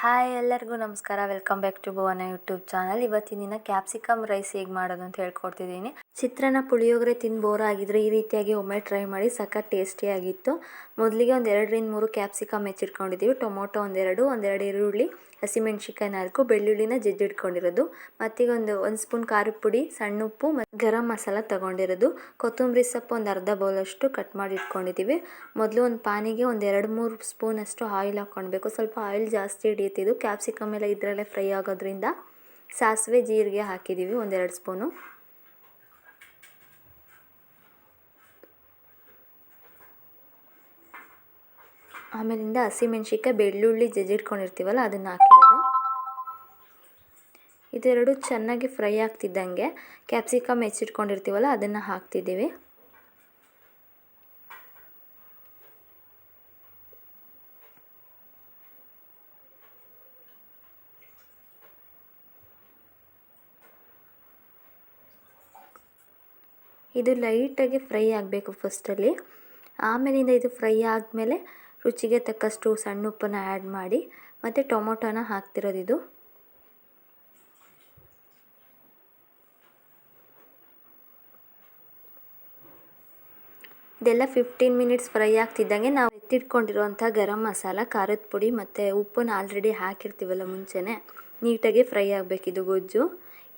Hi ಎಲ್ಲರಿಗೂ ನಮಸ್ಕಾರ. Welcome back to Bhuvana YouTube channel ಇವತ್ತಿನ ದಿನ ಕ್ಯಾಪ್ಸಿಕಮ್ ರೈಸ್ ಹೇಗೆ ಮಾಡೋದು ಅಂತ ಹೇಳ್ಕೊಡ್ತಿದ್ದೀನಿ. ಚಿತ್ರಾನ್ನ ಪುಳಿಯೋಗರೆ ತಿಂದು ಬೋರ್ ಆಗಿದ್ರೆ ಈ ರೀತಿಯಾಗಿ ಒಮ್ಮೆ ಟ್ರೈ ಮಾಡಿ. ಸಖತ್ ಟೇಸ್ಟಿಯಾಗಿತ್ತು ಮೊದಲಿಗೆ ಒಂದು ಎರಡರಿಂದ ಮೂರು ಕ್ಯಾಪ್ಸಿಕಮ್ ಹೆಚ್ಚಿಟ್ಕೊಂಡಿದ್ದೀವಿ. ಟೊಮೊಟೊ ಒಂದೆರಡು ಒಂದೆರಡು ಈರುಳ್ಳಿ ಹಸಿಮೆಣ್ಸಿಕಾಯಿ ನಾಲ್ಕು, ಬೆಳ್ಳುಳ್ಳಿನ ಜಜ್ಜಿಟ್ಕೊಂಡಿರೋದು. ಮತ್ತೀಗ ಒಂದು ಒಂದು ಸ್ಪೂನ್ ಖಾರದ ಪುಡಿ, ಸಣ್ಣ ಉಪ್ಪು ಮತ್ತು ಗರಂ ಮಸಾಲ ತಗೊಂಡಿರೋದು. ಕೊತ್ತಂಬರಿ ಸೊಪ್ಪು ಒಂದು ಅರ್ಧ ಬೌಲಷ್ಟು ಕಟ್ ಮಾಡಿ ಇಟ್ಕೊಂಡಿದ್ದೀವಿ. ಮೊದಲು ಒಂದು ಪಾನಿಗೆ ಒಂದು ಎರಡು, ಮೂರು ಸ್ಪೂನಷ್ಟು ಆಯಿಲ್ ಹಾಕ್ಕೊಳ್ಬೇಕು ಸ್ವಲ್ಪ ಆಯಿಲ್ ಜಾಸ್ತಿ ಹಿಡಿಯುತ್ತಿದ್ದು, ಕ್ಯಾಪ್ಸಿಕಮ್ ಎಲ್ಲ ಇದರಲ್ಲೇ ಫ್ರೈ ಆಗೋದ್ರಿಂದ ಸಾಸಿವೆ, ಜೀರಿಗೆ ಹಾಕಿದ್ದೀವಿ ಒಂದೆರಡು ಸ್ಪೂನು. ಆಮೇಲಿಂದ ಹಸಿಮೆಣ್ಸಿಕಾಯಿ ಬೆಳ್ಳುಳ್ಳಿ ಜಜ್ಜಿಟ್ಕೊಂಡಿರ್ತೀವಲ್ಲ ಅದನ್ನು ಹಾಕಿರೋದು. ಇದೆರಡು ಚೆನ್ನಾಗಿ ಫ್ರೈ ಆಗ್ತಿದ್ದಂಗೆ ಕ್ಯಾಪ್ಸಿಕಮ್ ಹೆಚ್ಚಿಟ್ಕೊಂಡಿರ್ತೀವಲ್ಲ, ಅದನ್ನು ಹಾಕ್ತಿದ್ದೀವಿ. ಇದು ಲೈಟಾಗಿ ಫ್ರೈ ಆಗಬೇಕು ಫಸ್ಟಲ್ಲಿ. ಆಮೇಲಿಂದ ಇದು ಫ್ರೈ ಆದಮೇಲೆ ರುಚಿಗೆ ತಕ್ಕಷ್ಟು ಸಣ್ಣ ಉಪ್ಪನ್ನು ಆ್ಯಡ್ ಮಾಡಿ ಮತ್ತು ಟೊಮೊಟೊನ ಹಾಕ್ತಿರೋದು ಇದು. ಇದೆಲ್ಲ ಫಿಫ್ಟೀನ್ ಮಿನಿಟ್ಸ್ ಫ್ರೈ ಆಗ್ತಿದ್ದಂಗೆ ನಾವು ಎತ್ತಿಟ್ಕೊಂಡಿರುವಂಥ ಗರಂ ಮಸಾಲ, ಖಾರದ ಪುಡಿ ಮತ್ತು ಉಪ್ಪನ್ನು ಆಲ್ರೆಡಿ ಹಾಕಿರ್ತೀವಲ್ಲ ಮುಂಚೆನೇ. ನೀಟಾಗಿ ಫ್ರೈ ಆಗಬೇಕಿದು ಗೊಜ್ಜು.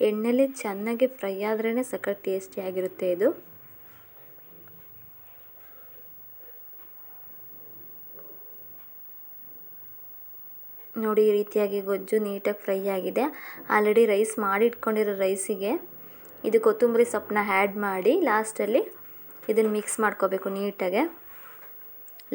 ಎಣ್ಣೆಲಿ ಚೆನ್ನಾಗಿ ಫ್ರೈ ಆದ್ರೇ ಸಖತ್ ಟೇಸ್ಟಿಯಾಗಿರುತ್ತೆ ಇದು. ನೋಡಿ ಈ ರೀತಿಯಾಗಿ ಗೊಜ್ಜು ನೀಟಾಗಿ ಫ್ರೈ ಆಗಿದೆ. ಆಲ್ರೆಡಿ ರೈಸ್ ಮಾಡಿ ಇಟ್ಕೊಂಡಿರೋ ರೈಸಿಗೆ ಇದು ಕೊತ್ತಂಬರಿ ಸೊಪ್ಪನ್ನ ಆ್ಯಡ್ ಮಾಡಿ ಲಾಸ್ಟಲ್ಲಿ ಇದನ್ನು ಮಿಕ್ಸ್ ಮಾಡ್ಕೋಬೇಕು ನೀಟಾಗೆ.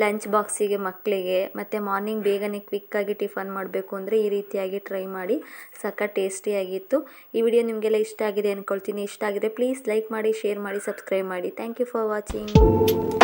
ಲಂಚ್ ಬಾಕ್ಸಿಗೆ ಮಕ್ಕಳಿಗೆ ಮತ್ತು ಮಾರ್ನಿಂಗ್ ಬೇಗನೆ ಕ್ವಿಕ್ಕಾಗಿ ಟಿಫನ್ ಮಾಡಬೇಕು ಅಂದರೆ ಈ ರೀತಿಯಾಗಿ ಟ್ರೈ ಮಾಡಿ. ಸಖತ್ ಟೇಸ್ಟಿಯಾಗಿತ್ತು. ಈ ವಿಡಿಯೋ ನಿಮಗೆಲ್ಲ ಇಷ್ಟ ಆಗಿದೆ ಅಂದ್ಕೊಳ್ತೀನಿ ಇಷ್ಟ ಆಗಿದೆ ಪ್ಲೀಸ್ ಲೈಕ್ ಮಾಡಿ, ಶೇರ್ ಮಾಡಿ, ಸಬ್ಸ್ಕ್ರೈಬ್ ಮಾಡಿ. Thank you for watching.